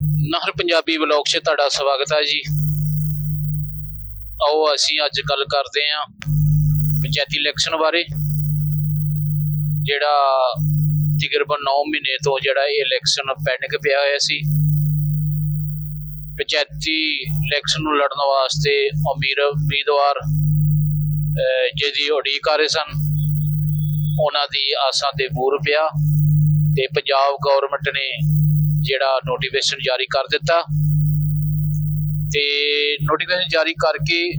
ਨਹਰ Punjabi blog 'ਚ ਤੁਹਾਡਾ ਸਵਾਗਤ ਹੈ ਜੀ। ਆਓ ਅਸੀਂ ਅੱਜ ਗੱਲ ਕਰਦੇ ਹਾਂ ਪੰਚਾਇਤੀ ਇਲੈਕਸ਼ਨ ਬਾਰੇ, ਜਿਹੜਾ ਤਕਰੀਬਨ 9 ਮਹੀਨੇ ਤੋਂ ਜਿਹੜਾ ਇਹ ਇਲੈਕਸ਼ਨ ਪੈਂਡਿੰਗ ਪਿਆ ਹੋਇਆ ਸੀ। ਪੰਚਾਇਤੀ ਇਲੈਕਸ਼ਨ ਨੂੰ ਲੜਨ ਵਾਸਤੇ ਅਮੀਰ ਉਮੀਦਵਾਰ ਜਿਹਦੀ ਉਡੀਕ ਕਰ ਰਹੇ ਸਨ, ਉਹਨਾਂ ਦੀ ਆਸਾਂ ਤੇ ਬੂਰ ਪਿਆ ਤੇ ਪੰਜਾਬ ਗਵਰਨਮੈਂਟ ਨੇ ਜਿਹੜਾ ਨੋਟੀਫਿਕੇਸ਼ਨ ਜਾਰੀ ਕਰ ਦਿੱਤਾ। ਤੇ ਨੋਟੀਫਿਕੇਸ਼ਨ ਜਾਰੀ ਕਰਕੇ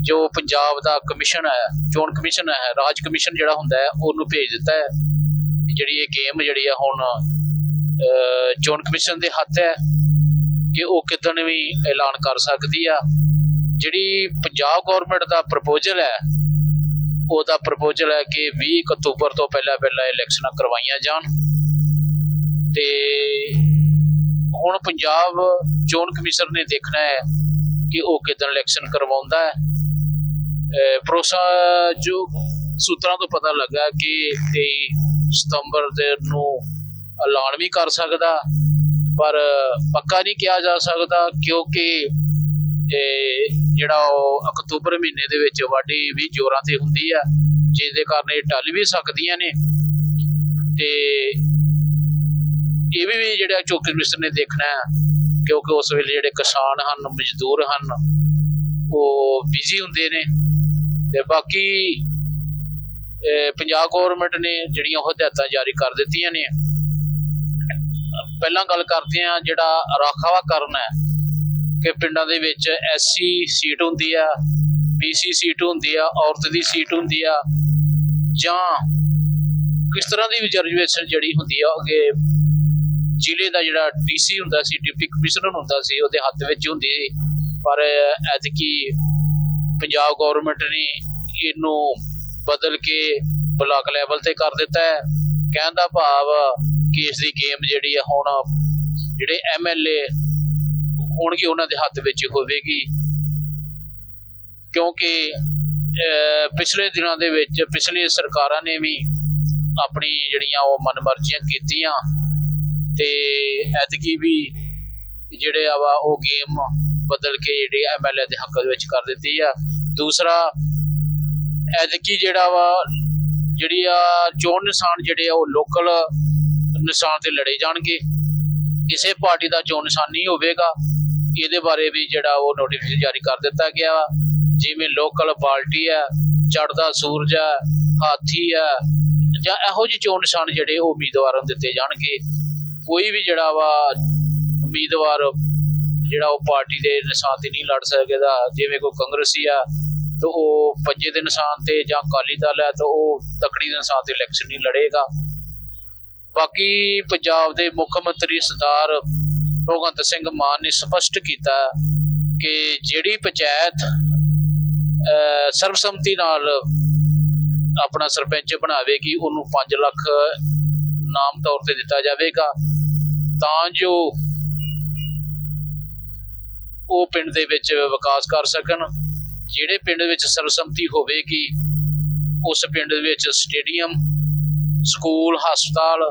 ਜੋ ਪੰਜਾਬ ਦਾ ਕਮਿਸ਼ਨ ਹੈ, ਚੋਣ ਕਮਿਸ਼ਨ ਹੈ, ਰਾਜ ਕਮਿਸ਼ਨ ਜਿਹੜਾ ਹੁੰਦਾ ਹੈ, ਉਹਨੂੰ ਭੇਜ ਦਿੱਤਾ ਹੈ। ਜਿਹੜੀ ਇਹ ਗੇਮ ਜਿਹੜੀ ਹੈ ਹੁਣ ਚੋਣ ਕਮਿਸ਼ਨ ਦੇ ਹੱਥ ਹੈ, ਕਿ ਉਹ ਕਿਦਨ ਵੀ ਐਲਾਨ ਕਰ ਸਕਦੀ ਆ। ਜਿਹੜੀ ਪੰਜਾਬ ਗਵਰਨਮੈਂਟ ਦਾ ਪ੍ਰਪੋਜ਼ਲ ਹੈ, ਉਹਦਾ ਪ੍ਰਪੋਜ਼ਲ ਹੈ ਕਿ 20 ਅਕਤੂਬਰ ਤੋਂ ਪਹਿਲਾਂ ਪਹਿਲਾਂ ਇਲੈਕਸ਼ਨਾਂ ਕਰਵਾਈਆਂ ਜਾਣ। ਤੇ ਹੁਣ ਪੰਜਾਬ ਚੋਣ ਕਮਿਸ਼ਨ ਨੇ ਦੇਖਣਾ ਹੈ ਕਿ ਉਹ ਕਿਦਾਂ ਇਲੈਕਸ਼ਨ ਕਰਵਾਉਂਦਾ ਹੈ। ਅਹ ਜੋ ਸੂਤਰਾਂ ਤੋਂ ਪਤਾ ਲੱਗਾ ਕਿ 23 ਸਤੰਬਰ ਦੇ ਨੂੰ ਐਲਾਨ ਵੀ ਕਰ ਸਕਦਾ, ਪਰ ਪੱਕਾ ਨਹੀਂ ਕਿਹਾ ਜਾ ਸਕਦਾ ਕਿਉਂਕਿ ਜਿਹੜਾ ਉਹ ਅਕਤੂਬਰ ਮਹੀਨੇ ਦੇ ਵਿੱਚ ਵਾਢੀ ਵੀ ਜ਼ੋਰਾਂ ਤੇ ਹੁੰਦੀ ਆ ਜਿਸ ਦੇ ਕਾਰਨ ਇਹ ਟਲ ਵੀ ਸਕਦੀਆਂ ਨੇ। ਤੇ ਇਹ ਵੀ ਜਿਹੜਾ ਚੌਕੀ ਕਮਿਸ਼ਨ ਨੇ ਦੇਖਣਾ ਹੈ, ਕਿਉਂਕਿ ਉਸ ਵੇਲੇ ਜਿਹੜੇ ਕਿਸਾਨ ਹਨ, ਮਜ਼ਦੂਰ ਹਨ, ਉਹ ਬਿਜ਼ੀ ਹੁੰਦੇ ਨੇ। ਤੇ ਬਾਕੀ ਪੰਜਾਬ ਗਵਰਨਮੈਂਟ ਨੇ ਜਿਹੜੀਆਂ ਹਦਾਇਤਾਂ ਜਾਰੀ ਕਰ ਦਿੱਤੀਆਂ ਨੇ। ਪਹਿਲਾਂ ਗੱਲ ਕਰਦੇ ਆ ਜਿਹੜਾ ਰਾਖਾਵਾ ਕਰਨ ਹੈ, ਕਿ ਪਿੰਡਾਂ ਦੇ ਵਿੱਚ ਐਸਸੀ ਸੀਟ ਹੁੰਦੀ ਆ ਬੀਸੀ ਸੀਟ ਹੁੰਦੀ ਆ, ਔਰਤ ਦੀ ਸੀਟ ਹੁੰਦੀ ਆ, ਜਾਂ ਕਿਸ ਤਰ੍ਹਾਂ ਦੀ ਰਿਜ਼ਰਵੇਸ਼ਨ ਜਿਹੜੀ ਹੁੰਦੀ ਆ, ਅੱਗੇ ਜ਼ਿਲ੍ਹੇ ਦਾ ਜਿਹੜਾ ਡੀਸੀ ਹੁੰਦਾ ਸੀ, ਡਿਪਟੀ ਕਮਿਸ਼ਨਰ ਹੁੰਦਾ ਸੀ, ਉਹਦੇ ਹੱਥ ਵਿੱਚ ਹੁੰਦੀ ਸੀ। ਪਰ ਐਤਕੀ ਪੰਜਾਬ ਗਵਰਨਮੈਂਟ ਨੇ ਇਹਨੂੰ ਬਦਲ ਕੇ ਬਲਾਕ ਲੈਵਲ ਤੇ ਕਰ ਦਿੱਤਾ ਹੈ। ਕਹਿਣ ਦਾ ਭਾਵ ਕਿ ਦੀ ਗੇਮ ਜਿਹੜੀ ਹੈ ਹੁਣ ਜਿਹੜੇ ਐਮਐਲਏ ਹੋਣਗੇ, ਉਹਨਾਂ ਦੇ ਹੱਥ ਵਿੱਚ ਹੋਵੇਗੀ। ਕਿਉਂਕਿ ਪਿਛਲੇ ਦਿਨਾਂ ਦੇ ਵਿੱਚ ਪਿਛਲੇ ਸਰਕਾਰਾਂ ਨੇ ਵੀ ਆਪਣੀ ਜਿਹੜੀਆਂ ਉਹ ਮਨਮਰਜ਼ੀਆਂ ਕੀਤੀਆਂ। ਤੇ ਐਤਕੀ ਵੀ ਜਿਹੜੇ ਆ ਵਾ ਉਹ ਗੇਮ ਬਦਲ ਕੇ ਜਿਹੜੇ ਐਮਐਲਏ ਦੇ ਹੱਕ ਵਿੱਚ ਕਰ ਦਿੱਤੀ ਆ। ਦੂਸਰਾ, ਐਤਕੀ ਜਿਹੜਾ ਵਾ, ਜਿਹੜੀ ਆ ਚੋਣ ਨਿਸ਼ਾਨ ਜਿਹੜੇ ਆ ਉਹ ਲੋਕਲ ਨਿਸ਼ਾਨ ਤੇ ਲੜੇ ਜਾਣਗੇ। ਕਿਸੇ ਪਾਰਟੀ ਦਾ ਚੋਣ ਨਿਸ਼ਾਨ ਨਹੀਂ ਹੋਵੇਗਾ, ਇਹਦੇ ਬਾਰੇ ਵੀ ਜਿਹੜਾ ਉਹ ਨੋਟੀਫਿਕੇਸ਼ਨ ਜਾਰੀ ਕਰ ਦਿੱਤਾ ਗਿਆ ਵਾ। ਜਿਵੇਂ ਲੋਕਲ ਪਾਰਟੀ ਆ ਚੜਦਾ ਸੂਰਜ ਆ, ਹਾਥੀ ਆ, ਜਾਂ ਇਹੋ ਜਿਹੇ ਚੋਣ ਨਿਸ਼ਾਨ ਜਿਹੜੇ ਉਹ ਉਮੀਦਵਾਰਾਂ ਨੂੰ ਦਿੱਤੇ ਜਾਣਗੇ। ਕੋਈ ਵੀ ਜਿਹੜਾ ਵਾ ਉਮੀਦਵਾਰ ਜਿਹੜਾ ਉਹ ਪਾਰਟੀ ਦੇ ਨਿਸ਼ਾਨ ਤੇ ਨਹੀਂ ਲੜ ਸਕਦਾ ਜਿਵੇਂ ਕੋਈ ਕਾਂਗਰਸੀ ਆ ਤਾਂ ਉਹ ਪੰਜੇ ਦੇ ਨਿਸ਼ਾਨ ਤੇ ਜਾਂ ਅਕਾਲੀ ਦਲ ਹੈ ਤਾਂ ਉਹ ਤਕੜੀ ਦੇ ਨਿਸ਼ਾਨ ਤੇ ਇਲੈਕਸ਼ਨ ਨਹੀਂ ਲੜੇਗਾ। ਬਾਕੀ ਪੰਜਾਬ ਦੇ ਮੁੱਖ ਮੰਤਰੀ ਸਰਦਾਰ ਭਗਵੰਤ ਸਿੰਘ ਮਾਨ ਨੇ ਸਪਸ਼ਟ ਕੀਤਾ ਕਿ ਜਿਹੜੀ ਪੰਚਾਇਤ ਅਹ, ਸਰਬਸੰਮਤੀ ਨਾਲ ਆਪਣਾ ਸਰਪੰਚ ਬਣਾਵੇਗੀ ਉਹਨੂੰ 5 ਲੱਖ ਨਾਮ ਤੌਰ ਤੇ ਦਿੱਤਾ ਜਾਵੇਗਾ, ਤਾਂ ਜੋ ਉਹ ਪਿੰਡ ਦੇ ਵਿੱਚ ਵਿਕਾਸ ਕਰ ਸਕਣ। ਜਿਹੜੇ ਪਿੰਡ ਵਿੱਚ ਸਰਬਸੰਮਤੀ ਹੋਵੇਗੀ, ਉਸ ਪਿੰਡ ਵਿੱਚ ਸਟੇਡੀਅਮ, ਸਕੂਲ, ਹਸਪਤਾਲ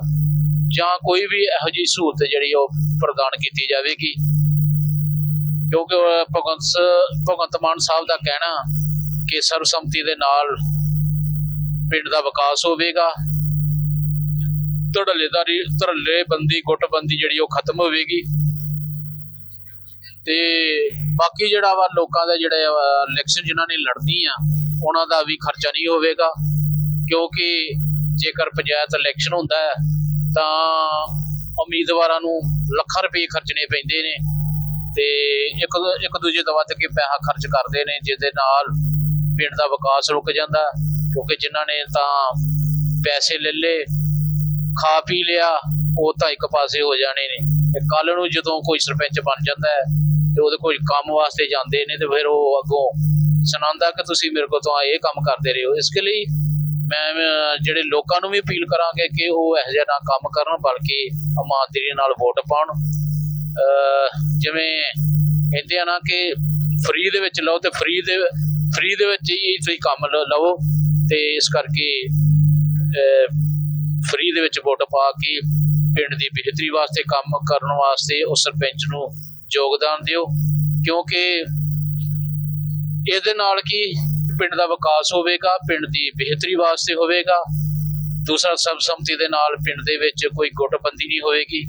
ਜਾਂ ਕੋਈ ਵੀ ਇਹੋ ਜਿਹੀ ਸਹੂਲਤ ਜਿਹੜੀ ਉਹ ਪ੍ਰਦਾਨ ਕੀਤੀ ਜਾਵੇਗੀ। ਕਿਉਂਕਿ ਭਗਵੰਤ ਭਗਵੰਤ ਮਾਨ ਸਾਹਿਬ ਦਾ ਕਹਿਣਾ ਕਿ ਸਰਬਸੰਮਤੀ ਦੇ ਨਾਲ ਪਿੰਡ ਦਾ ਵਿਕਾਸ ਹੋਵੇਗਾ। ਧੜੱਲੇਦਾਰੀ ਧੜੱਲੇ ਬੰਦੀ ਗੁੱਟਬੰਦੀ ਜਿਹੜੀ ਉਹ ਖਤਮ ਹੋਵੇਗੀ। ਤੇ ਬਾਕੀ ਜਿਹੜਾ ਵਾ ਲੋਕਾਂ ਦਾ ਜਿਹੜਾ ਇਲੈਕਸ਼ਨ ਜਿਨ੍ਹਾਂ ਨੇ ਲੜਨੀ ਆ, ਉਹਨਾਂ ਦਾ ਵੀ ਖਰਚਾ ਨਹੀਂ ਹੋਵੇਗਾ। ਕਿਉਂਕਿ ਜੇਕਰ ਪੰਚਾਇਤ ਇਲੈਕਸ਼ਨ ਹੁੰਦਾ ਹੈ, ਤਾਂ ਉਮੀਦਵਾਰਾਂ ਨੂੰ ਲੱਖਾਂ ਰੁਪਏ ਖਰਚਣੇ ਪੈਂਦੇ ਨੇ। ਤੇ ਇੱਕ ਇੱਕ ਦੂਜੇ ਤੋਂ ਵੱਧ ਕੇ ਪੈਸਾ ਖਰਚ ਕਰਦੇ ਨੇ, ਜਿਹਦੇ ਨਾਲ ਪਿੰਡ ਦਾ ਵਿਕਾਸ ਰੁਕ ਜਾਂਦਾ। ਕਿਉਂਕਿ ਜਿਨ੍ਹਾਂ ਨੇ ਤਾਂ ਪੈਸੇ ਲੈ ਲਏ ਖਾ ਪੀ ਲਿਆ ਉਹ ਤਾਂ ਇੱਕ ਪਾਸੇ ਹੋ ਜਾਣੇ ਨੇ। ਤੇ ਕੱਲ ਨੂੰ ਜਦੋਂ ਕੋਈ ਸਰਪੰਚ ਬਣ ਜਾਂਦਾ ਹੈ ਤੇ ਉਹਦੇ ਕੋਈ ਕੰਮ ਵਾਸਤੇ ਜਾਂਦੇ ਨੇ ਤੇ ਫਿਰ ਉਹ ਅੱਗੋਂ ਸੁਣਾਉਂਦਾ ਕਿ ਤੁਸੀਂ ਮੇਰੇ ਕੋਲ ਤਾਂ ਇਹ ਕੰਮ ਕਰਦੇ ਰਹੇ। ਹੋ ਇਸ ਲਈ ਮੈਂ ਜਿਹੜੇ ਲੋਕਾਂ ਨੂੰ ਵੀ ਅਪੀਲ ਕਰਾਂਗੇ ਕਿ ਉਹ ਇਹੋ ਜਿਹਾ ਨਾ ਕੰਮ ਕਰਨ ਬਲਕਿ ਇਮਾਨਦਾਰੀ ਨਾਲ ਵੋਟ ਪਾਉਣ। ਅਹ, ਜਿਵੇਂ ਕਹਿੰਦੇ ਆ ਨਾ ਕਿ ਫ੍ਰੀ ਦੇ ਵਿੱਚ ਲਓ ਤੇ ਫ੍ਰੀ ਦੇ ਫ੍ਰੀ ਦੇ ਵਿੱਚ ਹੀ ਤੁਸੀਂ ਕੰਮ ਲਵੋ। ਤੇ ਇਸ ਕਰਕੇ ਅਹ, ਫ੍ਰੀ ਦੇ ਵਿੱਚ ਵੋਟ ਪਾ ਕੇ ਪਿੰਡ ਦੀ ਬਿਹਤਰੀ ਵਾਸਤੇ ਕੰਮ ਕਰਨ ਵਾਸਤੇ ਉਸ ਸਰਪੰਚ ਨੂੰ ਯੋਗਦਾਨ ਦਿਓ, ਕਿਉਂਕਿ ਇਹਦੇ ਨਾਲ ਕੀ ਪਿੰਡ ਦਾ ਵਿਕਾਸ ਹੋਵੇਗਾ, ਪਿੰਡ ਦੀ ਬਿਹਤਰੀ ਵਾਸਤੇ ਹੋਵੇਗਾ। ਦੂਸਰਾ ਸਰਬਸੰਮਤੀ ਦੇ ਨਾਲ ਪਿੰਡ ਦੇ ਵਿੱਚ ਕੋਈ ਗੁੱਟਬੰਦੀ ਨਹੀਂ ਹੋਏਗੀ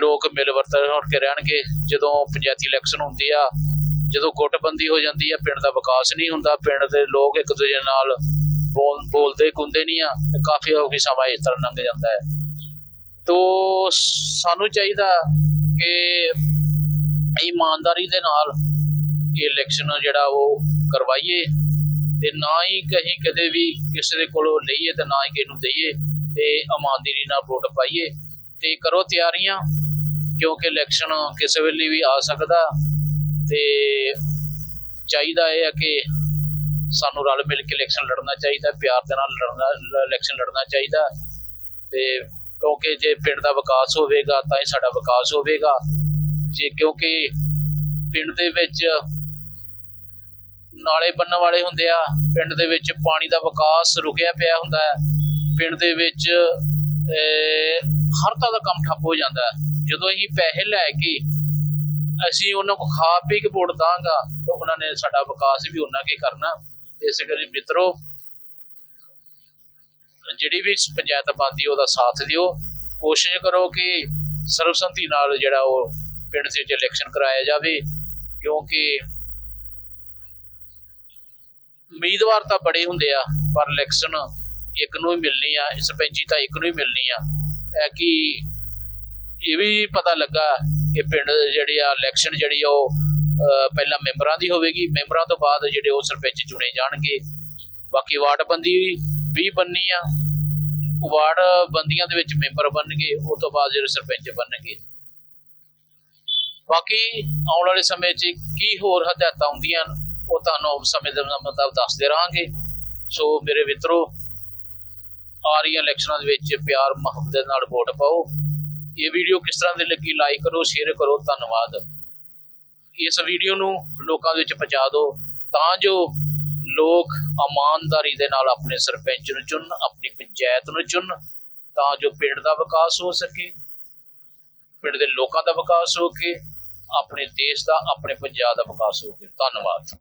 ਲੋਕ ਮਿਲ ਵਰਤਨ ਹੋ ਕੇ ਰਹਿਣਗੇ। ਜਦੋਂ ਪੰਚਾਇਤੀ ਇਲੈਕਸ਼ਨ ਹੁੰਦੀ ਆ, ਜਦੋਂ ਗੁੱਟਬੰਦੀ ਹੋ ਜਾਂਦੀ ਆ, ਪਿੰਡ ਦਾ ਵਿਕਾਸ ਨਹੀਂ ਹੁੰਦਾ। ਪਿੰਡ ਦੇ ਲੋਕ ਇੱਕ ਦੂਜੇ ਨਾਲ ਬੋਲ ਬੋਲਦੇ ਕੁੰਦੇ ਨਹੀਂ ਆ ਤੇ ਕਾਫੀ ਹੋ ਗਈ ਸਮਾਂ ਇਸ ਤਰ੍ਹਾਂ ਲੰਘ ਜਾਂਦਾ ਹੈ। ਤੋ ਸਾਨੂੰ ਚਾਹੀਦਾ ਕਿ ਇਮਾਨਦਾਰੀ ਦੇ ਨਾਲ ਇਹ ਇਲੈਕਸ਼ਨ ਜਿਹੜਾ ਉਹ ਕਰਵਾਈਏ ਤੇ ਨਾ ਹੀ ਕਹੀਂ ਕਦੇ ਵੀ ਕਿਸੇ ਦੇ ਕੋਲੋਂ ਲਈਏ ਤੇ ਨਾ ਹੀ ਕਿਸੇ ਨੂੰ ਦਈਏ ਤੇ ਇਮਾਨਦਾਰੀ ਨਾਲ ਵੋਟ ਪਾਈਏ ਤੇ ਕਰੋ ਤਿਆਰੀਆਂ ਕਿਉਂਕਿ ਇਲੈਕਸ਼ਨ ਕਿਸੇ ਵੇਲੇ ਵੀ ਆ ਸਕਦਾ ਤੇ ਚਾਹੀਦਾ ਇਹ ਹੈ ਕਿ ਸਾਨੂੰ ਰਲ ਮਿਲ ਕੇ ਇਲੈਕਸ਼ਨ ਲੜਨਾ ਚਾਹੀਦਾ ਪਿਆਰ ਦੇ ਨਾਲ ਲੜਨਾ ਇਲੈਕਸ਼ਨ ਲੜਨਾ ਚਾਹੀਦਾ। ਤੇ ਕਿਉਂਕਿ ਜੇ ਪਿੰਡ ਦਾ ਵਿਕਾਸ ਹੋਵੇਗਾ ਤਾਂ ਹੀ ਸਾਡਾ ਵਿਕਾਸ ਹੋਵੇਗਾ। ਜੇ ਕਿਉਂਕਿ ਪਿੰਡ ਦੇ ਵਿੱਚ ਨਾਲੇ ਬੰਨਣ ਵਾਲੇ ਹੁੰਦੇ ਆ ਪਿੰਡ ਦੇ ਵਿੱਚ ਪਾਣੀ ਦਾ ਵਿਕਾਸ ਰੁਕਿਆ ਪਿਆ ਹੁੰਦਾ ਹੈ। ਪਿੰਡ ਦੇ ਵਿੱਚ ਅਹ, ਹਰ ਤਰ੍ਹਾਂ ਦਾ ਕੰਮ ਠੱਪ ਹੋ ਜਾਂਦਾ ਜਦੋਂ ਅਸੀਂ ਪੈਸੇ ਲੈ ਕੇ ਅਸੀਂ ਉਹਨਾਂ ਕੋ ਖਾ ਪੀ ਕੇ ਵੋਟ ਦਾਂਗਾ ਤਾਂ ਉਹਨਾਂ ਨੇ ਸਾਡਾ ਵਿਕਾਸ ਵੀ ਉਹਨਾਂ ਕੇ ਕਰਨਾ। ਇਸ ਕਰਕੇ ਮਿੱਤਰੋ, ਜਿਹੜੀ ਵੀ ਪੰਚਾਇਤ ਬਣਦੀ ਉਹਦਾ ਸਾਥ ਦਿਓ। ਕੋਸ਼ਿਸ਼ ਕਰੋ ਕਿ ਸਰਬਸੰਮਤੀ ਨਾਲ ਜਿਹੜਾ ਉਹ ਪਿੰਡ ਦੇ ਵਿੱਚ ਇਲੈਕਸ਼ਨ ਕਰਾਇਆ ਜਾਵੇ, ਕਿਉਂਕਿ ਉਮੀਦਵਾਰ ਤਾਂ ਬੜੇ ਹੁੰਦੇ ਆ, ਪਰ ਇਲੈਕਸ਼ਨ ਇੱਕ ਨੂੰ ਹੀ ਮਿਲਣੀ ਆ ਸਰਪੰਚੀ ਤਾਂ ਇੱਕ ਨੂੰ ਹੀ ਮਿਲਣੀ ਆ। ਇਹ ਕਿ, ਇਹ ਵੀ ਪਤਾ ਲੱਗਾ ਕਿ ਪਿੰਡ ਜਿਹੜੀ ਆ ਇਲੈਕਸ਼ਨ ਜਿਹੜੀ ਉਹ ਪਹਿਲਾਂ ਮੈਂਬਰਾਂ ਦੀ ਹੋਵੇਗੀ। ਮੈਂਬਰਾਂ ਤੋਂ ਬਾਅਦ ਜਿਹੜੇ ਉਹ ਸਰਪੰਚ ਚੁਣੇ ਜਾਣਗੇ। ਬਾਕੀ ਵਾਰਡ ਬੰਦੀ ਵੀ ਬੰਨੀ ਆ। ਵਾਰਡ ਬੰਦੀਆਂ ਦੇ ਵਿੱਚ ਮੈਂਬਰ ਬਣਨਗੇ। ਉਹ ਤੋਂ ਬਾਅਦ ਜਿਹੜੇ ਸਰਪੰਚ ਬਣਨਗੇ। ਬਾਕੀ ਆਉਣ ਵਾਲੇ ਸਮੇਂ 'ਚ ਕੀ ਹੋਰ ਹਦਾਇਤਾਂ ਆਉਂਦੀਆਂ ਨੇ, ਉਹ ਤੁਹਾਨੂੰ ਸਮੇਂ ਦੇ ਮੁਤਾਬਕ ਦੱਸਦੇ ਰਹਾਂਗੇ। ਸੋ ਮੇਰੇ ਮਿੱਤਰੋ ਆ ਰਹੀਆਂ ਇਲੈਕਸ਼ਨਾਂ ਦੇ ਵਿੱਚ ਪਿਆਰ ਮੁਹੱਬਤ ਨਾਲ ਵੋਟ ਪਾਓ। ਇਹ ਵੀਡੀਓ ਕਿਸ ਤਰ੍ਹਾਂ ਦੀ ਲੱਗੀ ਲਾਈਕ ਕਰੋ ਸ਼ੇਅਰ ਕਰੋ। ਧੰਨਵਾਦ। ਇਸ ਵੀਡੀਓ ਨੂੰ ਲੋਕਾਂ ਦੇ ਵਿੱਚ ਪਹੁੰਚਾ ਦਿਓ, ਤਾਂ ਜੋ ਲੋਕ ਇਮਾਨਦਾਰੀ ਦੇ ਨਾਲ ਆਪਣੇ ਸਰਪੰਚ ਨੂੰ ਚੁਣ ਆਪਣੀ ਪੰਚਾਇਤ ਨੂੰ ਚੁਣ ਤਾਂ ਜੋ ਪਿੰਡ ਦਾ ਵਿਕਾਸ ਹੋ ਸਕੇ, ਪਿੰਡ ਦੇ ਲੋਕਾਂ ਦਾ ਵਿਕਾਸ ਹੋ ਕੇ, ਆਪਣੇ ਦੇਸ਼ ਦਾ, ਆਪਣੇ ਪੰਜਾਬ ਦਾ ਵਿਕਾਸ ਹੋ ਕੇ। ਧੰਨਵਾਦ।